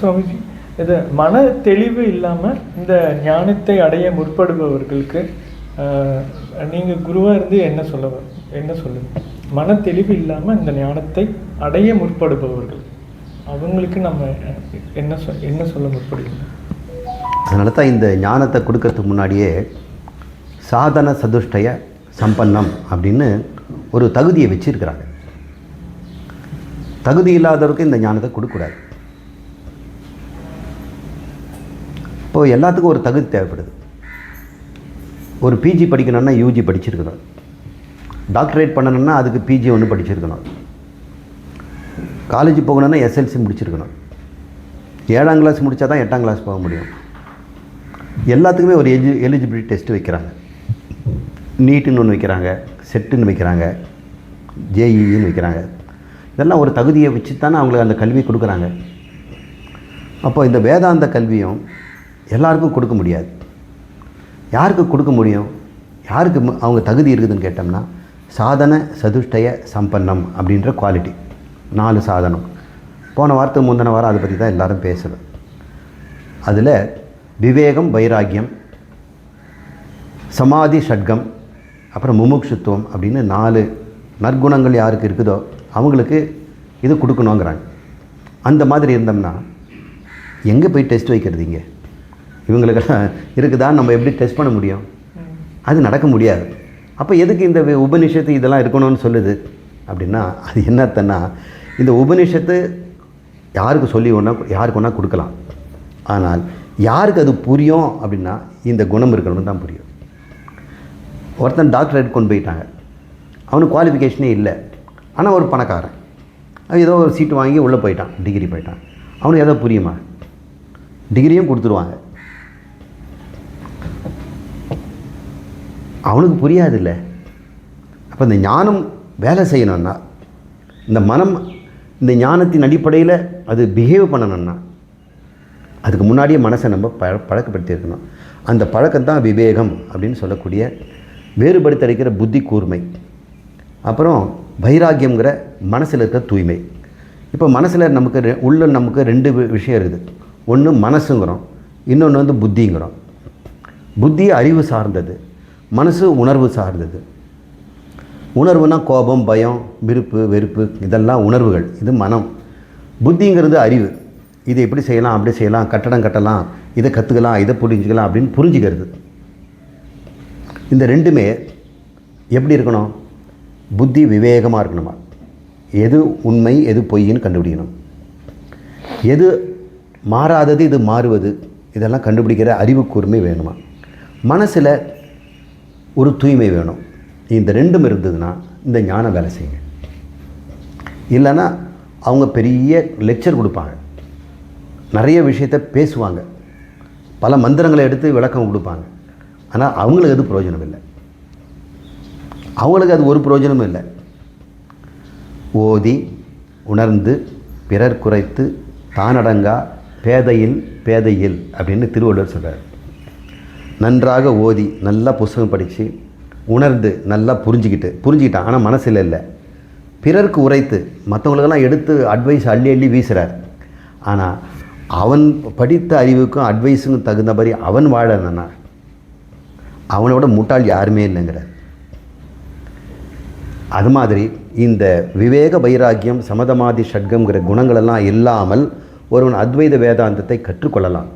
சுவாமிஜி இது மன தெளிவு இல்லாமல் இந்த ஞானத்தை அடைய முற்படுபவர்களுக்கு நீங்கள் குருவாக இருந்து என்ன சொல்ல என்ன சொல்லுங்க? மன தெளிவு இல்லாமல் இந்த ஞானத்தை அடைய முற்படுபவர்கள். அவங்களுக்கு நம்ம என்ன சொல் என்ன சொல்ல முற்படுகிறோம்? அதனால தான் இந்த ஞானத்தை கொடுக்கறதுக்கு முன்னாடியே சாதன சதுஷ்டய சம்பன்னம் அப்படின்னு ஒரு தகுதியை வச்சுருக்கிறாங்க. தகுதி இல்லாதவருக்கு இந்த ஞானத்தை கொடுக்கக்கூடாது. இப்போ எல்லாத்துக்கும் ஒரு தகுதி தேவைப்படுது. ஒரு பிஜி படிக்கணும்னா யூஜி படிச்சிருக்கணும். டாக்டரேட் பண்ணணும்னா அதுக்கு பிஜி ஒன்று படிச்சிருக்கணும். காலேஜ் போகணுன்னா எஸ்எல்சி முடிச்சிருக்கணும். ஏழாம் கிளாஸ் முடித்தா தான் எட்டாம் கிளாஸ் போக முடியும். எல்லாத்துக்குமே ஒரு எஜி எலிஜிபிலிட்டி டெஸ்ட் வைக்கிறாங்க. நீட்டுன்னு ஒன்று வைக்கிறாங்க செட்டுன்னு வைக்கிறாங்க ஜேஇன்னு வைக்கிறாங்க. இதெல்லாம் ஒரு தகுதியை வச்சு தானே அவங்களுக்கு அந்த கல்வி கொடுக்குறாங்க. அப்போ இந்த வேதாந்த கல்வியும் எல்லாருக்கும் கொடுக்க முடியாது. யாருக்கு கொடுக்க முடியும்? யாருக்கு அவங்க தகுதி இருக்குதுன்னு கேட்டோம்னா சாதன சதுஷ்டய சம்பன்னம் அப்படின்ற குவாலிட்டி நாலு சாதனம். போன வாரத்துக்கு முந்தின வாரம் அதை பற்றி தான் எல்லாரும் பேசுகிறோம் அதில் விவேகம் வைராக்கியம் சமாதி ஷட்கம் அப்புறம் முமுட்சுத்துவம் அப்படின்னு நாலு நற்குணங்கள் யாருக்கு இருக்குதோ அவங்களுக்கு இது கொடுக்கணுங்கிறாங்க. அந்த மாதிரி இருந்தோம்னா எங்கே போய் டெஸ்ட் வைக்கிறது இவங்களுக்கெல்லாம் இருக்குதா? நம்ம எப்படி டெஸ்ட் பண்ண முடியும்? அது நடக்க முடியாது. அப்போ எதுக்கு இந்த உபநிஷத்து இதெல்லாம் இருக்கணும்னு சொல்லுது? அப்படின்னா அது என்னத்தன்னா இந்த உபநிஷத்து யாருக்கு சொல்லி ஒன்றா யாருக்கு ஒன்றா கொடுக்கலாம். ஆனால் யாருக்கு அது புரியும் அப்படின்னா இந்த குணம் இருக்கணும்னு தான் புரியும். ஒருத்தன் டாக்டரேட் கொண்டு போயிட்டாங்க. அவனுக்கு குவாலிஃபிகேஷனே இல்லை. ஆனால் ஒரு பணக்காரன். அவன் ஏதோ ஒரு சீட்டு வாங்கி உள்ளே போயிட்டான். டிகிரி போயிட்டான். அவனுக்கு ஏதோ புரியுமா? டிகிரியும் கொடுத்துருவாங்க. அவனுக்கு புரியாதுல்ல. அப்போ இந்த ஞானம் வேலை செய்யணும்னா இந்த மனம் இந்த ஞானத்தின் அடிப்படையில் அது பிஹேவ் பண்ணணும்னா அதுக்கு முன்னாடியே மனசை நம்ம பழ பழக்கப்படுத்தியிருக்கணும். அந்த பழக்கம் தான் விவேகம் அப்படின்னு சொல்லக்கூடிய வேறுபடுத்தடிக்கிற புத்தி கூர்மை. அப்புறம் வைராக்கியங்கிற மனசில் இருக்கிற தூய்மை. இப்போ மனசில் நமக்கு ரெ- உள்ள நமக்கு ரெண்டு விஷயம் இருக்குது. ஒன்று மனசுங்கிறோம் இன்னொன்று வந்து புத்திங்கிறோம். புத்தி அறிவு சார்ந்தது. மனசு உணர்வு சார்ந்தது. உணர்வுனா கோபம் பயம் விருப்பு வெறுப்பு இதெல்லாம் உணர்வுகள். இது மனம். புத்திங்கிறது அறிவு. இதை எப்படி செய்யலாம் அப்படி செய்யலாம் கட்டடம் கட்டலாம் இதை கற்றுக்கலாம் இதை புரிஞ்சுக்கலாம் அப்படின்னு புரிஞ்சுக்கிறது. இந்த ரெண்டுமே எப்படி இருக்கணும்? புத்தி விவேகமாக இருக்கணுமா? எது உண்மை எது பொய்ன்னு கண்டுபிடிக்கணும். எது மாறாதது இது மாறுவது இதெல்லாம் கண்டுபிடிக்கிற அறிவு கூர்மை வேணுமா? மனசில் ஒரு தூய்மை வேணும். இந்த ரெண்டும் இருந்ததுன்னா இந்த ஞானம் வேலை செய்யுங்க. இல்லைன்னா அவங்க பெரிய லெக்சர் கொடுப்பாங்க. நிறைய விஷயத்த பேசுவாங்க. பல மந்திரங்களை எடுத்து விளக்கம் கொடுப்பாங்க. ஆனால் அவங்களுக்கு அது பிரயோஜனம் இல்லை. அவங்களுக்கு அது ஒரு பிரயோஜனமும் இல்லை. ஓதி உணர்ந்து பிறர் குறைத்து தானடங்கா பேதையில் பேதையில் அப்படின்னு திருவள்ளுவர் சொல்கிறார் நன்றாக ஓதி நல்லா புஸ்தகம் படித்து உணர்ந்து நல்லா புரிஞ்சுக்கிட்டு புரிஞ்சுக்கிட்டான். ஆனால் மனசில் இல்லை. பிறருக்கு உரைத்து மற்றவங்களுக்கெல்லாம் எடுத்து அட்வைஸ் அள்ளி அள்ளி வீசுகிறார் ஆனால் அவன் படித்த அறிவுக்கும் அட்வைஸுக்கும் தகுந்த மாதிரி அவன் வாழனா அவனோட முட்டாள் யாருமே இல்லைங்கிறார். அது மாதிரி இந்த விவேக வைராக்கியம் சமதமாதி ஷட்கம்ங்கிற குணங்களெல்லாம் இல்லாமல் ஒருவன் அத்வைத வேதாந்தத்தை கற்றுக்கொள்ளலாம்.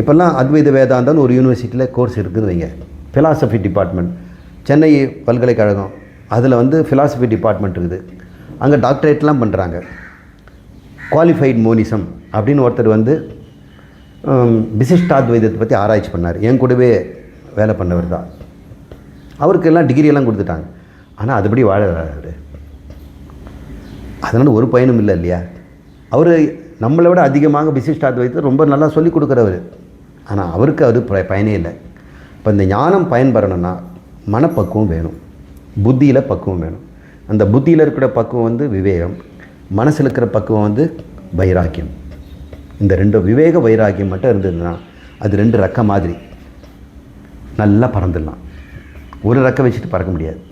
இப்போல்லாம் அத்வைத வேதாந்தம்னு ஒரு யூனிவர்சிட்டியில் கோர்ஸ் இருக்குதுன்னு வைங்க. ஃபிலாசபி டிபார்ட்மெண்ட் சென்னை பல்கலைக்கழகம். அதில் வந்து ஃபிலாசபி டிபார்ட்மெண்ட் இருக்குது. அங்கே டாக்டரேட்லாம் பண்ணுறாங்க குவாலிஃபைட் மோனிசம் அப்படின்னு ஒருத்தர் வந்து விசிஷ்டாத்வைதத்தை பற்றி ஆராய்ச்சி பண்ணார். என் கூடவே வேலை பண்ணவர் தான். அவருக்கு எல்லாம் டிகிரி எல்லாம் கொடுத்துட்டாங்க. ஆனால் அதுபடி வாழறாரு. அவர் அதனால் ஒரு பயனும் இல்லை இல்லையா? அவர் நம்மளை விட அதிகமாக விசிஷ்டாத்வைத்தை ரொம்ப நல்லா சொல்லி கொடுக்குறவர். ஆனால் அவருக்கு அது ப- பயனே இல்லை. இப்போ இந்த ஞானம் பயன்பெறணும்னா மனப்பக்குவம் வேணும். புத்தியில் பக்குவம் வேணும். அந்த புத்தியில் இருக்கிற பக்குவம் வந்து விவேகம். மனசில் இருக்கிற பக்குவம் வந்து வைராக்கியம். இந்த ரெண்டு விவேக வைராக்கியம் மட்டும் இருந்ததுன்னா அது ரெண்டு ரக்கம் மாதிரி. நல்லா பறந்துடலாம். ஒரு ரக்கம் வச்சுட்டு பறக்க முடியாது.